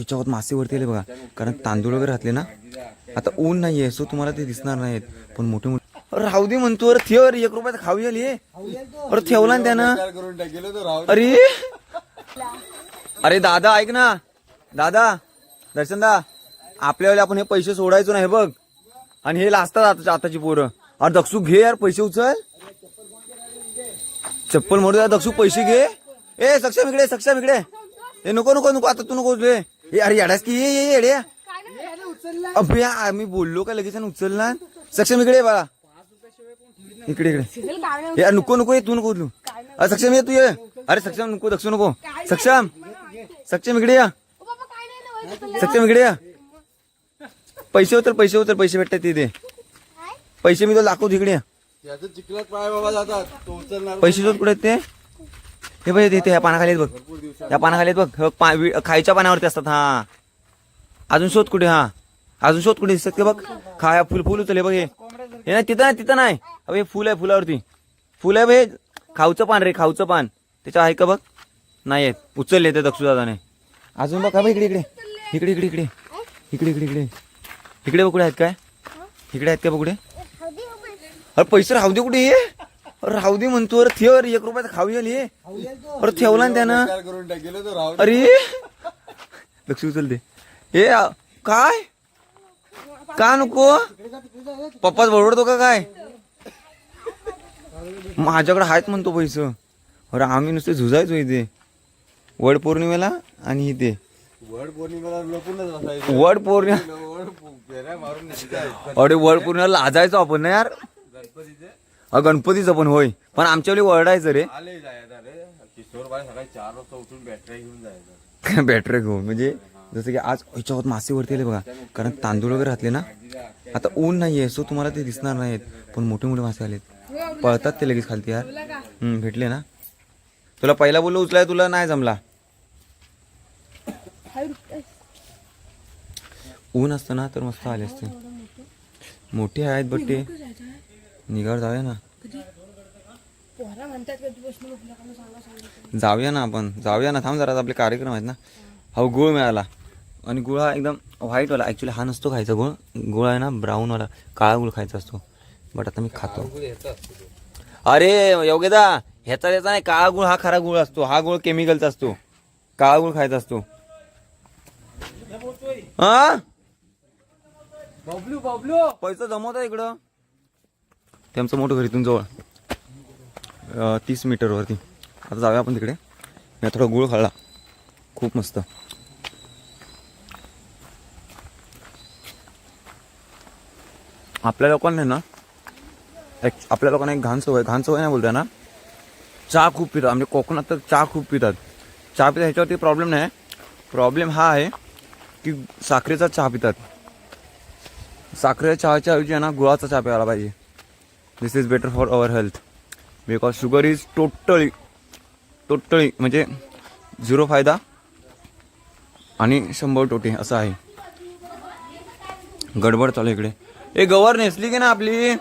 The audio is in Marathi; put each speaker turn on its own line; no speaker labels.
ह्याच्यावर मासे वरती आले बघा. कारण तांदूळ वगैरे घातले ना. आता ऊन नाहीये सो तुम्हाला ते दिसणार नाहीत. पण मोठे मोठे अरे राहू दे म्हणतो. अरे ठेव अरे एक रुपयात खाऊ येईल हे अरे ठेवला ना त्यानं. अरे अरे दादा ऐक ना. दादा दर्शन दा आपल्या वेळी आपण हे पैसे सोडायचो ना हे बघ. आणि हे लाजतात आताची आताची पोरं. अरे दक्षू घे यार पैसे उचल. चप्पल मोड दक्षू पैसे घे. ए सक्षम इकडे सक्षम इकडे. ए नको नको नको आता तू नको उचलू ए अरे याडास की? ये ये येडे अबे आम्ही बोललो का लगेच आणि उचलला सक्षम इकडे ये बाळा. इकडे इकडे. ए नको नको ये तू नको उचलू. अरे सक्षम ये तू ये. अरे सक्षम नको दक्षू नको. सक्षम. सक्षम इकडे या. सक्षम इकडे या. पैसे उतर पैसे उतर पैसे भेटतात तिथे. पैसे मी तो दाखवतो इकडे या.
याचं चिखलात पाय बाबा जातात? तो उचलणार
पैसे शोध कुठे आहेत ते? हे बघ इथे ह्या पानाखाली आहेत बघ. ह्या पानाखाली आहेत बघ. पा- खायच्या पानावरती असतात हा. अजून शोध कुठे हा? अजून शोध कुठे दिसतात ते बघ. खाया फुल फुल उचल बघ हे. हे नाही तिथं नाही तिथं नाही. अबे हे फुल आहे फुलावरती. फुल आहे बघ खाऊचं पान रे खाऊचं पान. त्याच्या आहे का बघ? नाही आहेत. उचलले ते दक्षू दादाने अजून बघ का इकडे इकडे. इकडे इकडे इकडे. इकडे इकडे इकडे. इकडे बघ कुठे आहेत काय? इकडे आहेत का बघ कुठे? अरे पैसे राहू दे कुठे ये राहू दे म्हणतो अरे ठेव अरे एक रुपयात खाऊ येईल हे. अरे ठेवला ना त्यानं.
बेकार करून टाकेल तो राहू
अरे. लक्ष उचलते हे आ- काय? का नको? पप्पाच बडबडतो का काय? माझ्याकडे आहेत म्हणतो पैसे. अरे आम्ही नुसते झुजायचो इथे. वड पौर्णिमेला आणि इथे.
वड पौर्णिमेला
वड पौर्णिमा. अरे वड पौर्णिमेला लाजायचो आपण ना यार. अ, गणपतीचं पण होय. पण आमच्या वेळी वरडायचं रे
आले जायचं रे. किशोर बाई सकाळी चार वाजता उठून बॅटरी घेऊन जायचं.
बॅटरी घेऊन. म्हणजे जसं की आज याच्यावर मासे वरती आले बघा. कारण तांदूळ वगैरे घातले ना. आता ऊन नाहीये सो तुम्हाला ते दिसणार नाहीत. पण मोठे मोठे मासे आलेत. पळतात ते लगेच खालती यार. हम्म, भेटले ना. तुला पहिला बोललो उचलाय तुला नाही जमला. ऊन असतं ना तर मस्त आले असते. मोठे आहेत बट ते निघावर जाऊया ना. जाऊया ना आपण. जाऊया ना. थांब जरा आपले कार्यक्रम आहेत ना. हा गुळ मिळाला. आणि गुळ हा एकदम व्हाईटवाला ॲक्च्युली हा नसतो खायचा गुळ. गुळ आहे ना ब्राऊनवाला काळा गुळ खायचा असतो. बट आता मी खातो. अरे योगेदा ह्याचा त्याचा नाही. काळा गुळ हा खरा गुळ असतो. हा गुळ केमिकलचा असतो. काळा गुळ खायचा असतो. हा?
बबलू बबलू.
पैसा जमवता इकडं. त्यांचं मोठं घर इथून जवळ. तीस मीटरवरती आता जाऊया आपण तिकडे. मी थोडा गुळ खाल्ला. खूप मस्त. आपल्या लोकांना ना एक आपल्या लोकांना एक घाण सवय घाण सवय नाही बोलताय ना? चहा खूप पितात. म्हणजे कोकणात तर चहा खूप पितात. चहा पितात ह्याच्यावरती प्रॉब्लेम नाही. प्रॉब्लेम हा आहे की साखरेचा चहा पितात. साखरेच्या चहाच्या ऐवजी आहे ना गुळाचा चहा प्यायला पाहिजे. This is better for our health because sugar is totally totally म्हणजे झिरो फायदा आणि शंभर टोटे असं आहे. गडबड चालू इकडे. ए गवर नेसली की ना आपली?